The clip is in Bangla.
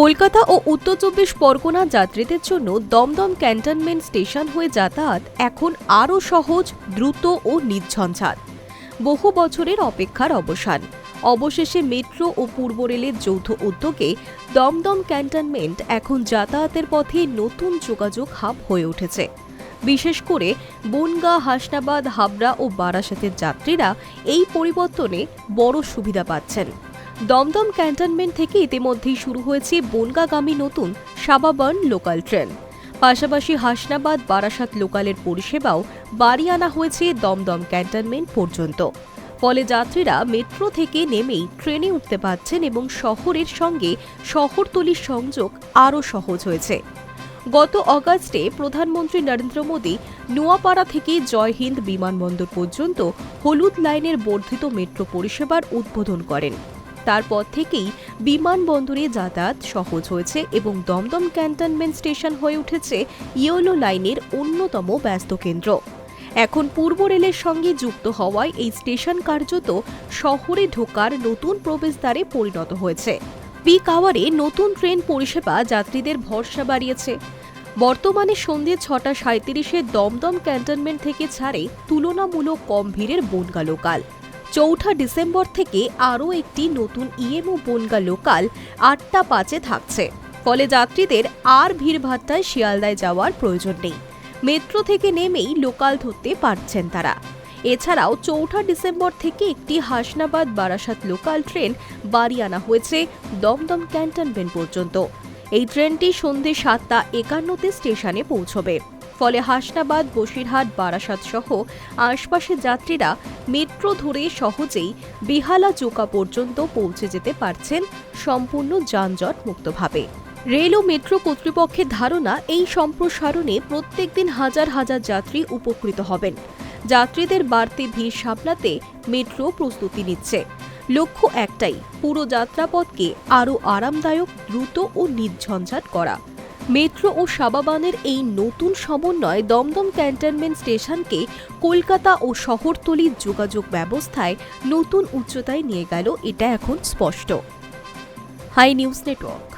কলকাতা ও উত্তর চব্বিশ পরগনা যাত্রীদের জন্য দমদম ক্যান্টনমেন্ট স্টেশন হয়ে যাতায়াত এখন আরও সহজ, দ্রুত ও নির্ঝঞ্ঝাট। বহু বছরের অপেক্ষার অবসান। অবশেষে মেট্রো ও পূর্ব রেলের যৌথ উদ্যোগে দমদম ক্যান্টনমেন্ট এখন যাতায়াতের পথে নতুন যোগাযোগ হাব হয়ে উঠেছে। বিশেষ করে বনগাঁ, হাসনাবাদ, হাবড়া ও বারাসাতের যাত্রীরা এই পরিবর্তনে বড় সুবিধা পাচ্ছেন। দমদম ক্যান্টনমেন্ট থেকে ইতিমধ্যেই শুরু হয়েছে বনগাগামী নতুন সাবাবার্ন লোকাল ট্রেন। পাশাপাশি হাসনাবাদ বারাসাত লোকালের পরিষেবাও বাড়ি আনা হয়েছে দমদম ক্যান্টনমেন্ট পর্যন্ত। ফলে যাত্রীরা মেট্রো থেকে নেমেই ট্রেনে উঠতে পারছেন এবং শহরের সঙ্গে শহরতলির সংযোগ আরও সহজ হয়েছে। গত অগাস্টে প্রধানমন্ত্রী নরেন্দ্র মোদী নোয়াপাড়া থেকে জয়হিন্দ বিমানবন্দর পর্যন্ত হলুদ লাইনের বর্ধিত মেট্রো পরিষেবার উদ্বোধন করেন। তারপর থেকেই বিমানবন্দরে যাতায়াত সহজ হয়েছে এবং দমদম ক্যান্টনমেন্ট স্টেশন হয়ে উঠেছে ইয়েলো লাইনের অন্যতম ব্যস্ত কেন্দ্র। এখন পূর্ব রেলের সঙ্গে যুক্ত হওয়ায় এই স্টেশন কার্যত শহরে ঢোকার নতুন প্রবেশদ্বারে পরিণত হয়েছে। পিক আওয়ারে নতুন ট্রেন পরিষেবা যাত্রীদের ভরসা বাড়িয়েছে। বর্তমানে সন্ধে ছটা সাঁত্রিশে দমদম ক্যান্টনমেন্ট থেকে ছাড়ে তুলনামূলক কম ভিড়ের বনগা লোকাল। চৌঠা ডিসেম্বর থেকে আরও একটি নতুন ইএমও বনগা লোকাল আটটা পাঁচে থাকছে। ফলে যাত্রীদের আর ভিড়ভাট্টায় শিয়ালদায় যাওয়ার প্রয়োজন নেই। মেট্রো থেকে নেমেই লোকাল ধরতে পারছেন তারা। এছাড়াও চৌঠা ডিসেম্বর থেকে একটি হাসনাবাদ বারাসাত লোকাল ট্রেন বাড়ি আনা হয়েছে দমদম ক্যান্টনমেন্ট পর্যন্ত। এই ট্রেনটি সন্ধে সাতটা একান্নতে স্টেশনে পৌঁছবে। ফলে হাসনাবাদ, বসিরহাট, বারাসাত সহ আশপাশের যাত্রীরা মেট্রো ধরে সহজেই বেহালা চোকা পর্যন্ত পৌঁছে যেতে পারছেন সম্পূর্ণ যানজট মুক্তভাবে রেল ও মেট্রো কর্তৃপক্ষের ধারণা, এই সম্প্রসারণে প্রত্যেক দিন হাজার হাজার যাত্রী উপকৃত হবেন। যাত্রীদের বাড়তি ভিড় সামলাতে মেট্রো প্রস্তুতি নিচ্ছে। লক্ষ্য একটাই, পুরো যাত্রাপথকে আরও আরামদায়ক, দ্রুত ও নির্ঝঞ্ঝাট করা। মেট্রো ও সাবাবানের এই নতুন সমন্বয় দমদম ক্যান্টনমেন্ট স্টেশনকে কলকাতা ও শহরতলির যোগাযোগ ব্যবস্থায় নতুন উচ্চতায় নিয়ে গেল, এটা এখন স্পষ্ট। Hi news network.